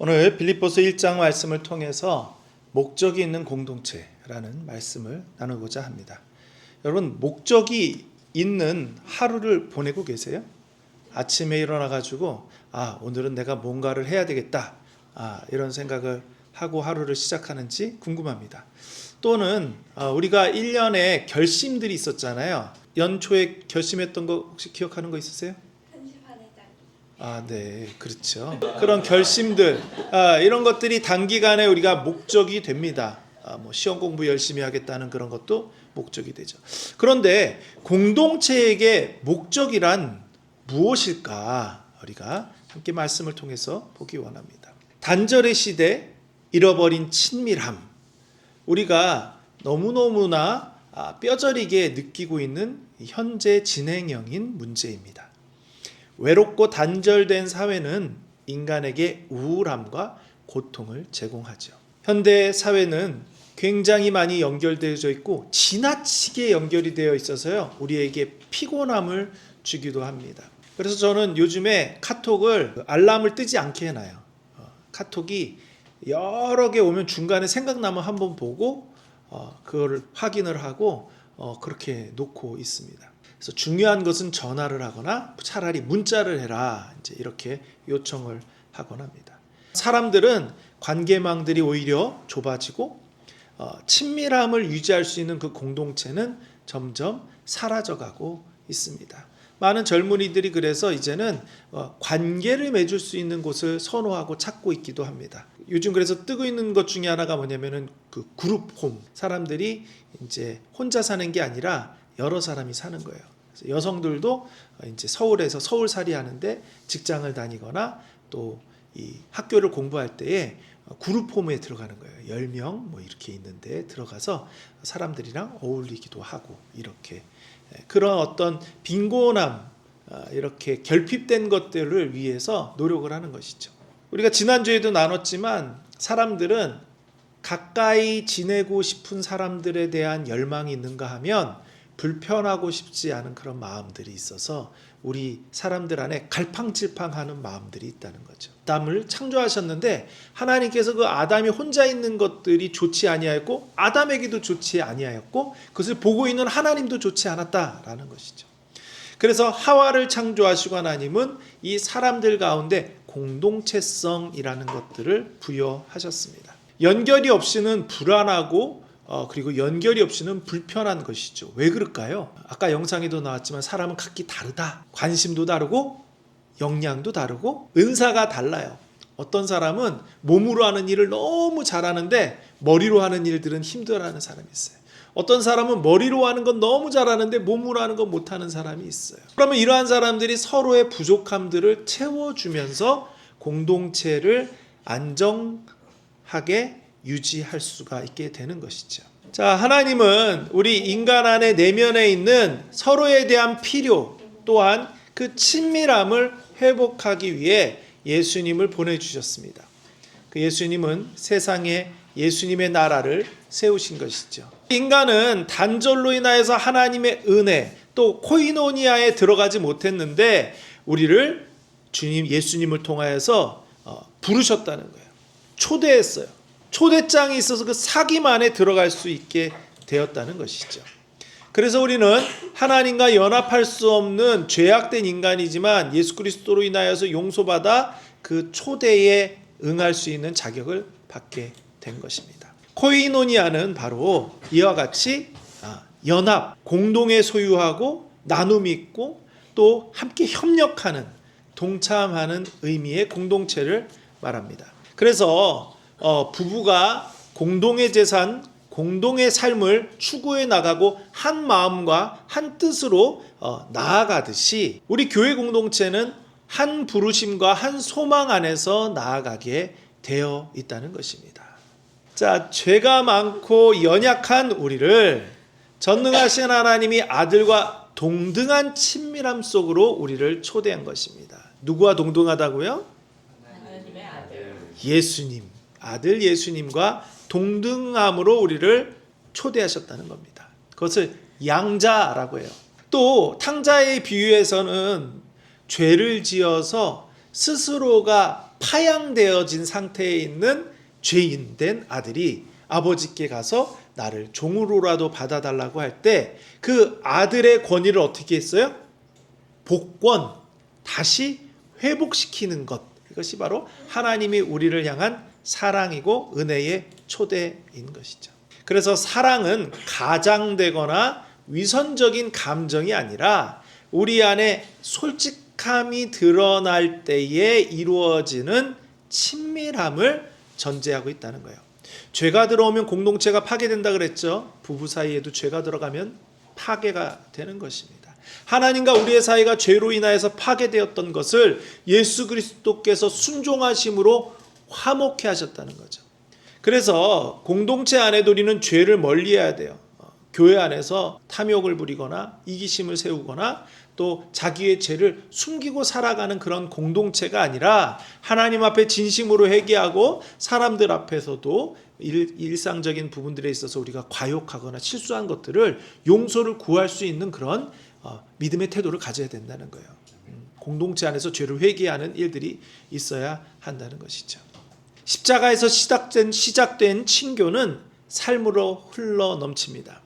오늘 빌립보서 1장 말씀을 통해서 목적이 있는 공동체라는 말씀을 나누고자 합니다. 여러분 목적이 있는 하루를 보내고 계세요? 아침에 일어나 가지고 아 오늘은 내가 뭔가를 해야 되겠다 아 이런 생각을 하고 하루를 시작하는지 궁금합니다. 또는 어, 우리가 1년에 결심들이 있었잖아요. 연초에 결심했던 거 혹시 기억하는 거 있으세요? 아, 네, 그렇죠. 그런 결심들, 아, 이런 것들이 단기간에 우리가 목적이 됩니다. 아, 뭐 시험 공부 열심히 하겠다는 그런 것도 목적이 되죠. 그런데 공동체에게 목적이란 무엇일까? 우리가 함께 말씀을 통해서 보기 원합니다. 단절의 시대, 잃어버린 친밀함. 우리가 너무너무나 아, 뼈저리게 느끼고 있는 현재 진행형인 문제입니다. 외롭고 단절된 사회는 인간에게 우울함과 고통을 제공하죠. 현대 사회는 굉장히 많이 연결되어져 있고 지나치게 연결이 되어 있어서요. 우리에게 피곤함을 주기도 합니다. 그래서 저는 요즘에 카톡을 알람을 뜨지 않게 해놔요. 어, 카톡이 여러 개 오면 중간에 생각나면 한번 보고 어, 그거를 확인을 하고 어, 그렇게 놓고 있습니다. 그래서 중요한 것은 전화를 하거나 차라리 문자를 해라 이제 이렇게 요청을 하곤 합니다. 사람들은 관계망들이 오히려 좁아지고 어, 친밀함을 유지할 수 있는 그 공동체는 점점 사라져가고 있습니다. 많은 젊은이들이 그래서 이제는 어, 관계를 맺을 수 있는 곳을 선호하고 찾고 있기도 합니다. 요즘 그래서 뜨고 있는 것 중에 하나가 뭐냐면은 그 그룹 홈 사람들이 이제 혼자 사는 게 아니라 여러 사람이 사는 거예요. 여성들도 이제 서울에서 서울살이 하는데 직장을 다니거나 또 이 학교를 공부할 때에 그룹 홈에 들어가는 거예요. 10명 뭐 이렇게 있는데 들어가서 사람들이랑 어울리기도 하고 이렇게 그런 어떤 빈곤함 아, 이렇게 결핍된 것들을 위해서 노력을 하는 것이죠. 우리가 지난주에도 나눴지만 사람들은 가까이 지내고 싶은 사람들에 대한 열망이 있는가 하면 불편하고 싶지 않은 그런 마음들이 있어서 우리 사람들 안에 갈팡질팡하는 마음들이 있다는 거죠. 아담을 창조하셨는데 하나님께서 그 아담이 혼자 있는 것들이 좋지 아니하였고 아담에게도 좋지 아니하였고 그것을 보고 있는 하나님도 좋지 않았다라는 것이죠. 그래서 하와를 창조하시고 하나님은 이 사람들 가운데 공동체성이라는 것들을 부여하셨습니다. 연결이 없이는 불안하고 어, 그리고 연결이 없이는 불편한 것이죠. 왜 그럴까요? 아까 영상에도 나왔지만 사람은 각기 다르다. 관심도 다르고 역량도 다르고 은사가 달라요. 어떤 사람은 몸으로 하는 일을 너무 잘하는데 머리로 하는 일들은 힘들어하는 사람이 있어요. 어떤 사람은 머리로 하는 건 너무 잘하는데 몸으로 하는 건 못하는 사람이 있어요. 그러면 이러한 사람들이 서로의 부족함들을 채워주면서 공동체를 안정하게 유지할 수가 있게 되는 것이죠. 자, 하나님은 우리 인간 안에 내면에 있는 서로에 대한 필요 또한 그 친밀함을 회복하기 위해 예수님을 보내주셨습니다. 그 예수님은 세상에 예수님의 나라를 세우신 것이죠. 인간은 단절로 인하여서 하나님의 은혜 또 코이노니아에 들어가지 못했는데 우리를 주님 예수님을 통하여서 어, 부르셨다는 거예요. 초대했어요. 초대장이 있어서 그 사귐 안에 들어갈 수 있게 되었다는 것이죠. 그래서 우리는 하나님과 연합할 수 없는 죄악된 인간이지만 예수 그리스도로 인하여서 용서받아 그 초대에 응할 수 있는 자격을 받게 된 것입니다. 코이노니아는 바로 이와 같이 아, 연합, 공동에 소유하고 나눔이 있고 또 함께 협력하는 동참하는 의미의 공동체를 말합니다. 그래서 어, 부부가 공동의 재산, 공동의 삶을 추구해 나가고 한 마음과 한 뜻으로 어, 나아가듯이 우리 교회 공동체는 한 부르심과 한 소망 안에서 나아가게 되어 있다는 것입니다. 자, 죄가 많고 연약한 우리를 전능하신 하나님이 아들과 동등한 친밀함 속으로 우리를 초대한 것입니다. 누구와 동등하다고요? 하나님의 아들 예수님, 아들 예수님과 동등함으로 우리를 초대하셨다는 겁니다. 그것을 양자라고 해요. 또 탕자의 비유에서는 죄를 지어서 스스로가 파양되어진 상태에 있는 죄인된 아들이 아버지께 가서 나를 종으로라도 받아달라고 할 때 그 아들의 권위를 어떻게 했어요? 복권 다시 회복시키는 것 이것이 바로 하나님이 우리를 향한 사랑이고 은혜의 초대인 것이죠. 그래서 사랑은 가장되거나 위선적인 감정이 아니라 우리 안에 솔직함이 드러날 때에 이루어지는 친밀함을 전제하고 있다는 거예요. 죄가 들어오면 공동체가 파괴된다 그랬죠. 부부 사이에도 죄가 들어가면 파괴가 되는 것입니다. 하나님과 우리의 사이가 죄로 인하여서 파괴되었던 것을 예수 그리스도께서 순종하심으로 화목해 하셨다는 거죠. 그래서 공동체 안에도 우리는 죄를 멀리해야 돼요. 어, 교회 안에서 탐욕을 부리거나 이기심을 세우거나 또 자기의 죄를 숨기고 살아가는 그런 공동체가 아니라 하나님 앞에 진심으로 회개하고 사람들 앞에서도 일, 일상적인 부분들에 있어서 우리가 과욕하거나 실수한 것들을 용서를 구할 수 있는 그런 어, 믿음의 태도를 가져야 된다는 거예요. 음, 공동체 안에서 죄를 회개하는 일들이 있어야 한다는 것이죠. 십자가에서 시작된 시작된 친교는 삶으로 흘러 넘칩니다.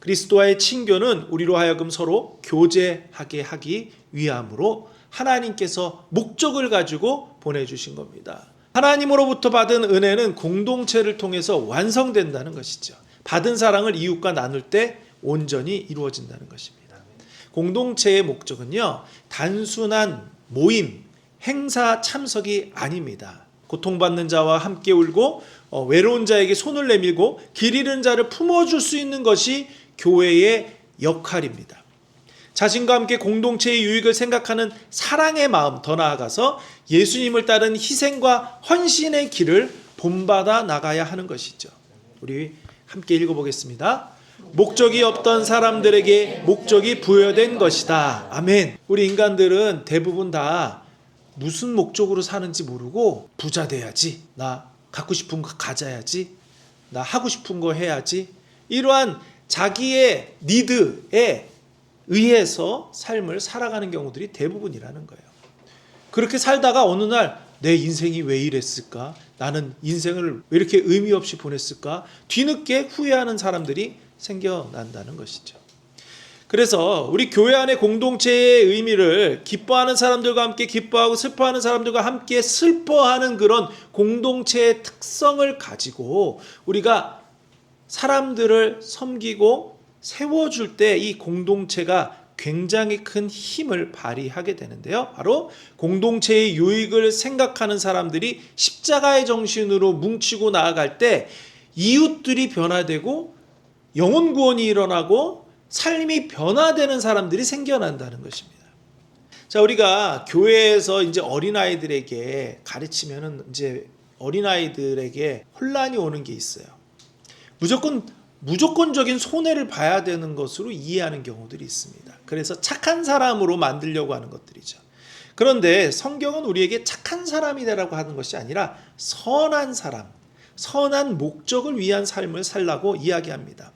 그리스도와의 친교는 우리로 하여금 서로 교제하게 하기 위함으로 하나님께서 목적을 가지고 보내주신 겁니다. 하나님으로부터 받은 은혜는 공동체를 통해서 완성된다는 것이죠. 받은 사랑을 이웃과 나눌 때 온전히 이루어진다는 것입니다. 공동체의 목적은요, 단순한 모임, 행사 참석이 아닙니다. 고통받는 자와 함께 울고 어, 외로운 자에게 손을 내밀고 길 잃은 자를 품어줄 수 있는 것이 교회의 역할입니다. 자신과 함께 공동체의 유익을 생각하는 사랑의 마음 더 나아가서 예수님을 따른 희생과 헌신의 길을 본받아 나가야 하는 것이죠. 우리 함께 읽어보겠습니다. 목적이 없던 사람들에게 목적이 부여된 것이다. 아멘. 우리 인간들은 대부분 다 무슨 목적으로 사는지 모르고 부자 돼야지. 나 갖고 싶은 거 가져야지. 나 하고 싶은 거 해야지. 이러한 자기의 니드에 의해서 삶을 살아가는 경우들이 대부분이라는 거예요. 그렇게 살다가 어느 날 내 인생이 왜 이랬을까? 나는 인생을 왜 이렇게 의미 없이 보냈을까? 뒤늦게 후회하는 사람들이 생겨난다는 것이죠. 그래서 우리 교회 안의 공동체의 의미를 기뻐하는 사람들과 함께 기뻐하고 슬퍼하는 사람들과 함께 슬퍼하는 그런 공동체의 특성을 가지고 우리가 사람들을 섬기고 세워줄 때 이 공동체가 굉장히 큰 힘을 발휘하게 되는데요. 바로 공동체의 유익을 생각하는 사람들이 십자가의 정신으로 뭉치고 나아갈 때 이웃들이 변화되고 영혼 구원이 일어나고 삶이 변화되는 사람들이 생겨난다는 것입니다. 자, 우리가 교회에서 이제 어린아이들에게 가르치면은 이제 어린아이들에게 혼란이 오는 게 있어요. 무조건 무조건적인 손해를 봐야 되는 것으로 이해하는 경우들이 있습니다. 그래서 착한 사람으로 만들려고 하는 것들이죠. 그런데 성경은 우리에게 착한 사람이라고 하는 것이 아니라 선한 사람, 선한 목적을 위한 삶을 살라고 이야기합니다.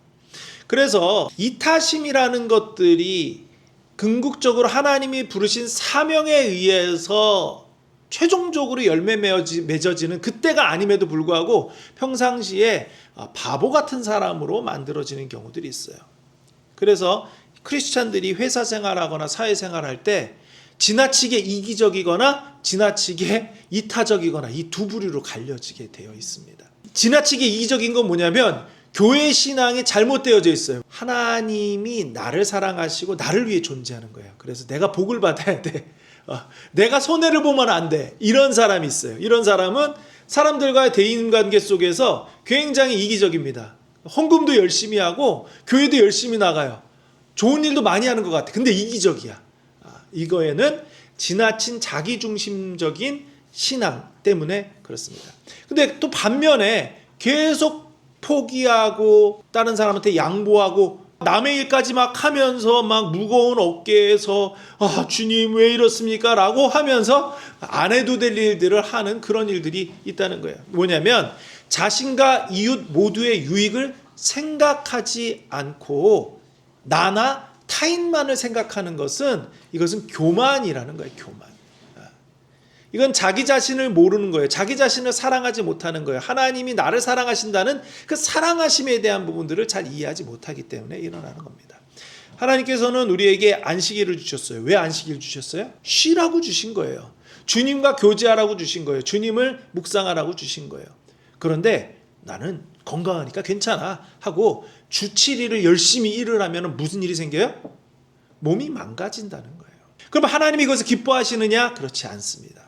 그래서 이타심이라는 것들이 궁극적으로 하나님이 부르신 사명에 의해서 최종적으로 열매 맺어지- 맺어지는 그때가 아님에도 불구하고 평상시에 아, 바보 같은 사람으로 만들어지는 경우들이 있어요. 그래서 크리스찬들이 회사 생활하거나 사회 생활할 때 지나치게 이기적이거나 지나치게 이타적이거나 이 두 부류로 갈려지게 되어 있습니다. 지나치게 이기적인 건 뭐냐면 교회 신앙이 잘못되어져 있어요. 하나님이 나를 사랑하시고 나를 위해 존재하는 거예요. 그래서 내가 복을 받아야 돼. 어, 내가 손해를 보면 안 돼. 이런 사람이 있어요. 이런 사람은 사람들과의 대인 관계 속에서 굉장히 이기적입니다. 헌금도 열심히 하고 교회도 열심히 나가요. 좋은 일도 많이 하는 것 같아. 근데 이기적이야. 아, 이거에는 지나친 자기중심적인 신앙 때문에 그렇습니다. 근데 또 반면에 계속 포기하고 다른 사람한테 양보하고 남의 일까지 막 하면서 막 무거운 어깨에서 아 주님 왜 이렇습니까? 라고 하면서 안 해도 될 일들을 하는 그런 일들이 있다는 거예요. 뭐냐면 자신과 이웃 모두의 유익을 생각하지 않고 나나 타인만을 생각하는 것은 이것은 교만이라는 거예요. 교만. 아. 이건 자기 자신을 모르는 거예요. 자기 자신을 사랑하지 못하는 거예요. 하나님이 나를 사랑하신다는 그 사랑하심에 대한 부분들을 잘 이해하지 못하기 때문에 일어나는 겁니다. 하나님께서는 우리에게 안식일을 주셨어요. 왜 안식일 주셨어요? 쉬라고 주신 거예요. 주님과 교제하라고 주신 거예요. 주님을 묵상하라고 주신 거예요. 그런데 나는 건강하니까 괜찮아 하고 주 7일을 열심히 일을 하면 무슨 일이 생겨요? 몸이 망가진다는 거예요. 그럼 하나님이 이것을 기뻐하시느냐? 그렇지 않습니다.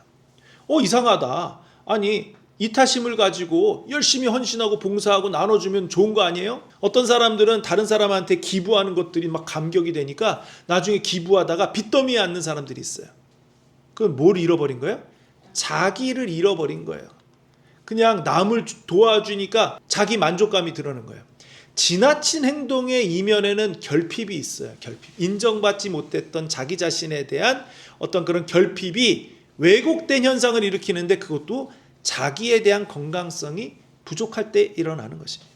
어 이상하다. 아니 이타심을 가지고 열심히 헌신하고 봉사하고 나눠주면 좋은 거 아니에요? 어떤 사람들은 다른 사람한테 기부하는 것들이 막 감격이 되니까 나중에 기부하다가 빚더미에 앉는 사람들이 있어요. 그건 뭘 잃어버린 거예요? 자기를 잃어버린 거예요. 그냥 남을 도와주니까 자기 만족감이 드러나는 거예요. 지나친 행동의 이면에는 결핍이 있어요. 결핍. 인정받지 못했던 자기 자신에 대한 어떤 그런 결핍이 왜곡된 현상을 일으키는데 그것도 자기에 대한 건강성이 부족할 때 일어나는 것입니다.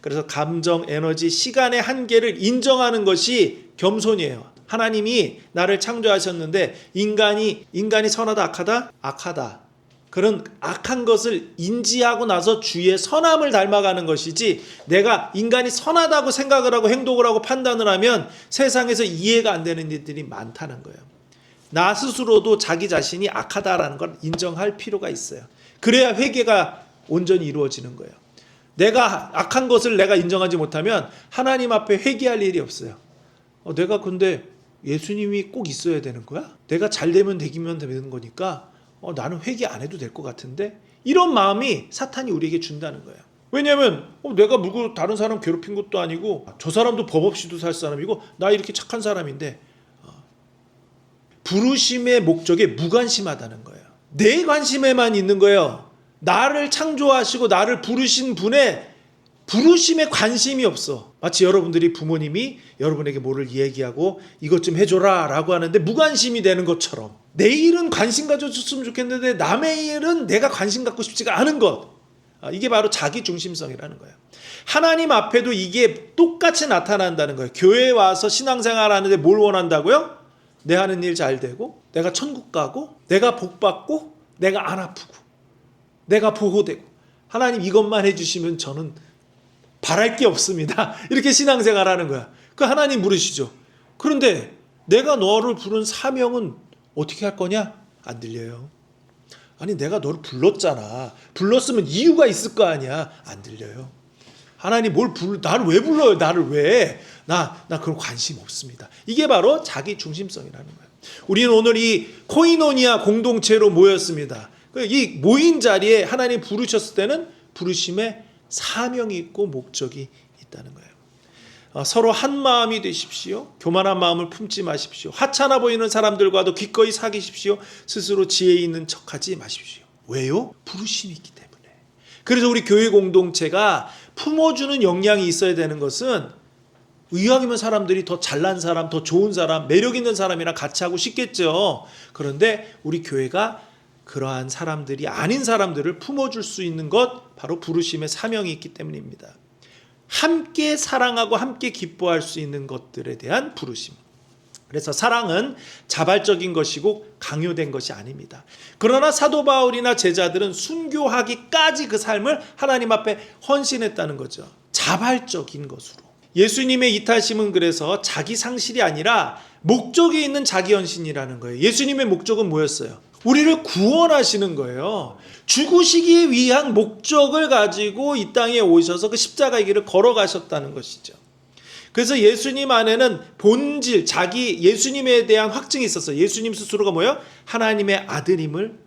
그래서 감정, 에너지, 시간의 한계를 인정하는 것이 겸손이에요. 하나님이 나를 창조하셨는데 인간이 인간이 선하다 악하다 악하다 그런 악한 것을 인지하고 나서 주의 선함을 닮아가는 것이지 내가 인간이 선하다고 생각을 하고 행동을 하고 판단을 하면 세상에서 이해가 안 되는 일들이 많다는 거예요. 나 스스로도 자기 자신이 악하다라는 걸 인정할 필요가 있어요. 그래야 회개가 온전히 이루어지는 거예요. 내가 악한 것을 내가 인정하지 못하면 하나님 앞에 회개할 일이 없어요. 어, 내가 근데 예수님이 꼭 있어야 되는 거야? 내가 잘 되면 되기면 되는 거니까 어, 나는 회개 안 해도 될 것 같은데 이런 마음이 사탄이 우리에게 준다는 거예요. 왜냐하면 어, 내가 누구 다른 사람 괴롭힌 것도 아니고 저 사람도 법 없이도 살 사람이고 나 이렇게 착한 사람인데 어, 부르심의 목적에 무관심하다는 거예요. 내 관심에만 있는 거예요. 나를 창조하시고 나를 부르신 분의 부르심에 관심이 없어. 마치 여러분들이 부모님이 여러분에게 뭐를 얘기하고 이것 좀 해줘라 라고 하는데 무관심이 되는 것처럼 내 일은 관심 가져줬으면 좋겠는데 남의 일은 내가 관심 갖고 싶지가 않은 것. 아, 이게 바로 자기 중심성이라는 거예요. 하나님 앞에도 이게 똑같이 나타난다는 거예요. 교회에 와서 신앙생활 하는데 뭘 원한다고요? 내 하는 일 잘 되고, 내가 천국 가고, 내가 복 받고, 내가 안 아프고, 내가 보호되고. 하나님 이것만 해주시면 저는 바랄 게 없습니다. 이렇게 신앙생활 하는 거야. 그 하나님 부르시죠. 그런데 내가 너를 부른 사명은 어떻게 할 거냐? 안 들려요. 아니 내가 너를 불렀잖아. 불렀으면 이유가 있을 거 아니야. 안 들려요. 하나님 뭘 불, 나를 왜 불러요? 나를 왜? 나, 나 그런 관심 없습니다. 이게 바로 자기 중심성이라는 거예요. 우리는 오늘 이 코이노니아 공동체로 모였습니다. 그이 모인 자리에 하나님 부르셨을 때는 부르심에 사명이 있고 목적이 있다는 거예요. 어, 서로 한 마음이 되십시오. 교만한 마음을 품지 마십시오. 하찮아 보이는 사람들과도 기꺼이 사귀십시오. 스스로 지혜 있는 척하지 마십시오. 왜요? 부르심이 있기 때문에. 그래서 우리 교회 공동체가 품어주는 역량이 있어야 되는 것은 의학이면 사람들이 더 잘난 사람, 더 좋은 사람, 매력 있는 사람이랑 같이 하고 싶겠죠. 그런데 우리 교회가 그러한 사람들이 아닌 사람들을 품어줄 수 있는 것 바로 부르심의 사명이 있기 때문입니다. 함께 사랑하고 함께 기뻐할 수 있는 것들에 대한 부르심. 그래서 사랑은 자발적인 것이고 강요된 것이 아닙니다. 그러나 사도 바울이나 제자들은 순교하기까지 그 삶을 하나님 앞에 헌신했다는 거죠. 자발적인 것으로. 예수님의 이타심은 그래서 자기 상실이 아니라 목적이 있는 자기 헌신이라는 거예요. 예수님의 목적은 뭐였어요? 우리를 구원하시는 거예요. 죽으시기 위한 목적을 가지고 이 땅에 오셔서 그 십자가의 길을 걸어가셨다는 것이죠. 그래서 예수님 안에는 본질, 자기 예수님에 대한 확증이 있었어요. 예수님 스스로가 뭐예요? 하나님의 아들임을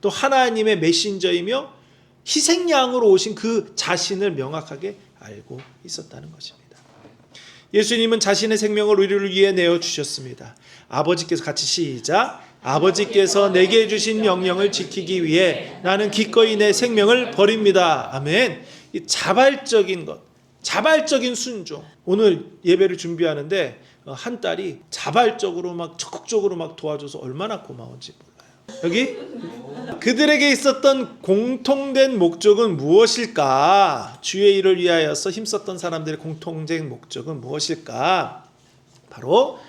또 하나님의 메신저이며 희생양으로 오신 그 자신을 명확하게 알고 있었다는 것입니다. 예수님은 자신의 생명을 우리를 위해 내어 주셨습니다. 아버지께서 같이 시작. 아버지께서 내게 주신 명령을 지키기 위해 나는 기꺼이 내 생명을 버립니다. 아멘. 이 자발적인 것, 자발적인 순종. 오늘 예배를 준비하는데 어, 한 딸이 자발적으로 막 적극적으로 막 도와줘서 얼마나 고마운지 몰라요. 여기 그들에게 있었던 공통된 목적은 무엇일까? 주의 일을 위하여서 힘썼던 사람들의 공통된 목적은 무엇일까? 바로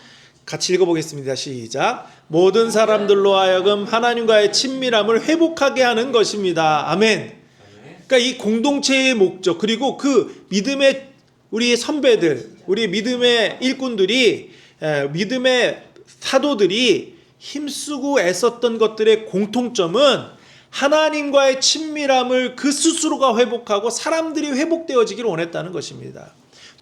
같이 읽어보겠습니다. 시작. 모든 사람들로 하여금 하나님과의 친밀함을 회복하게 하는 것입니다. 아멘. 그러니까 이 공동체의 목적 그리고 그 믿음의 우리 선배들, 우리 믿음의 일꾼들이 에, 믿음의 사도들이 힘쓰고 애썼던 것들의 공통점은 하나님과의 친밀함을 그 스스로가 회복하고 사람들이 회복되어지기를 원했다는 것입니다.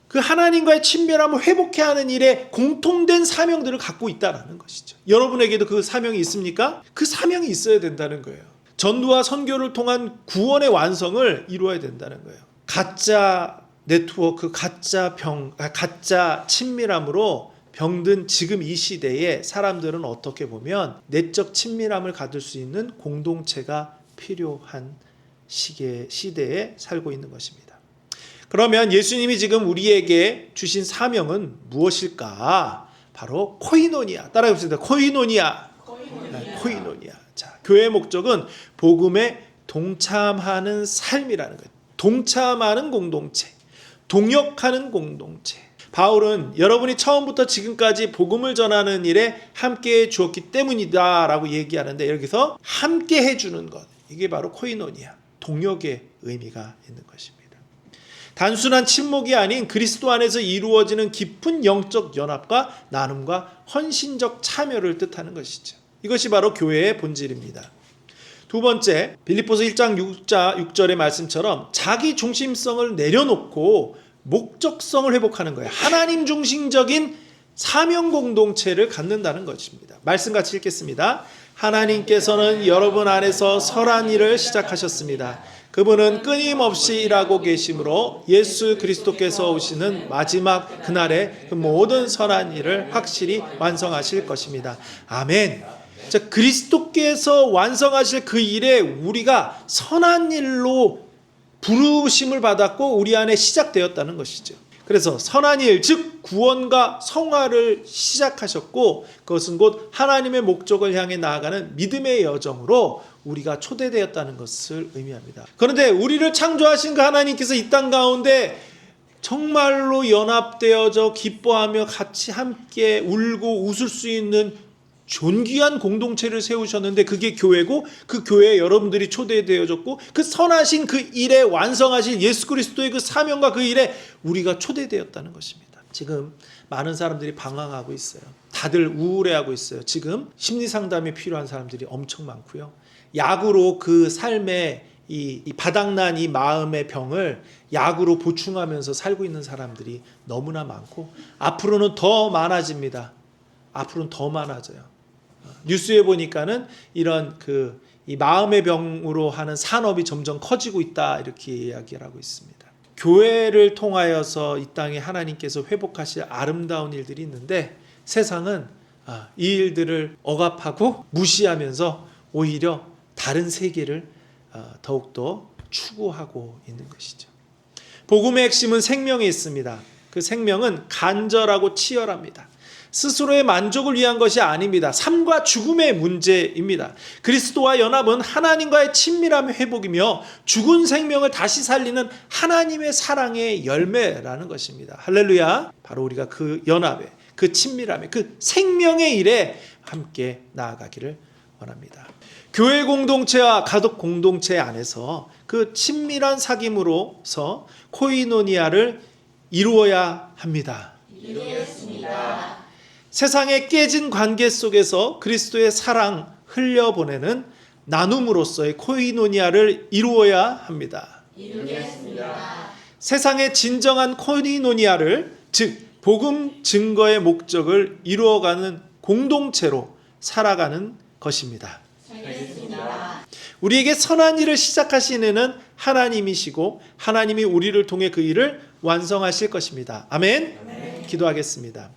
그 하나님과의 친밀함을 회복해야 하는 일에 공통된 사명들을 갖고 있다라는 것이죠. 여러분에게도 그 사명이 있습니까? 그 사명이 있어야 된다는 거예요. 전도와 선교를 통한 구원의 완성을 이루어야 된다는 거예요. 가짜 네트워크, 가짜 병, 아, 가짜 친밀함으로 병든 지금 이 시대에 사람들은 어떻게 보면 내적 친밀함을 가질 수 있는 공동체가 필요한 시계, 시대에 살고 있는 것입니다. 그러면 예수님이 지금 우리에게 주신 사명은 무엇일까? 바로 코이노니아. 따라해 봅시다. 코이노니아. 교회의 목적은 복음에 동참하는 삶이라는 거예요. 동참하는 공동체. 동역하는 공동체. 바울은 여러분이 처음부터 지금까지 복음을 전하는 일에 함께 해 주었기 때문이다라고 얘기하는데 여기서 함께 해 주는 것. 이게 바로 코이노니아. 동역의 의미가 있는 것입니다. 단순한 침묵이 아닌 그리스도 안에서 이루어지는 깊은 영적 연합과 나눔과 헌신적 참여를 뜻하는 것이죠. 이것이 바로 교회의 본질입니다. 두 번째, 빌립보서 1장 6자 6절의 말씀처럼 자기 중심성을 내려놓고 목적성을 회복하는 거예요. 하나님 중심적인 사명 공동체를 갖는다는 것입니다. 말씀 같이 읽겠습니다. 하나님께서는 여러분 안에서 선한 일을 시작하셨습니다. 그분은 끊임없이 일하고 계심으로 예수 그리스도께서 오시는 마지막 그날에 그 모든 선한 일을 확실히 완성하실 것입니다. 아멘. 자, 그리스도께서 완성하실 그 일에 우리가 선한 일로 부르심을 받았고 우리 안에 시작되었다는 것이죠. 그래서 선한 일, 즉 구원과 성화를 시작하셨고 그것은 곧 하나님의 목적을 향해 나아가는 믿음의 여정으로 우리가 초대되었다는 것을 의미합니다. 그런데 우리를 창조하신 그 하나님께서 이 땅 가운데 정말로 연합되어져 기뻐하며 같이 함께 울고 웃을 수 있는 존귀한 공동체를 세우셨는데 그게 교회고 그 교회에 여러분들이 초대되어졌고 그 선하신 그 일에 완성하신 예수 그리스도의 그 사명과 그 일에 우리가 초대되었다는 것입니다. 지금 많은 사람들이 방황하고 있어요. 다들 우울해하고 있어요. 지금 심리 상담이 필요한 사람들이 엄청 많고요. 약으로 그 삶의 이, 이 바닥난 이 마음의 병을 약으로 보충하면서 살고 있는 사람들이 너무나 많고 앞으로는 더 많아집니다. 앞으로는 더 많아져요. 뉴스에 보니까는 이런 그 이 마음의 병으로 하는 산업이 점점 커지고 있다 이렇게 이야기를 하고 있습니다. 교회를 통하여서 이 땅에 하나님께서 회복하실 아름다운 일들이 있는데 세상은 아, 이 일들을 억압하고 무시하면서 오히려 다른 세계를 어, 더욱더 추구하고 있는 것이죠. 복음의 핵심은 생명에 있습니다. 그 생명은 간절하고 치열합니다. 스스로의 만족을 위한 것이 아닙니다. 삶과 죽음의 문제입니다. 그리스도와 연합은 하나님과의 친밀함의 회복이며 죽은 생명을 다시 살리는 하나님의 사랑의 열매라는 것입니다. 할렐루야. 바로 우리가 그 연합에, 그 친밀함에, 그 생명의 일에 함께 나아가기를 원합니다. 교회 공동체와 가족 공동체 안에서 그 친밀한 사귐으로서 코이노니아를 이루어야 합니다. 세상의 깨진 관계 속에서 그리스도의 사랑 흘려보내는 나눔으로서의 코이노니아를 이루어야 합니다. 세상의 진정한 코이노니아를 즉 복음 증거의 목적을 이루어가는 공동체로 살아가는 것입니다. 우리에게 선한 일을 시작하신 이는 하나님이시고 하나님이 우리를 통해 그 일을 완성하실 것입니다. 아멘. 기도하겠습니다.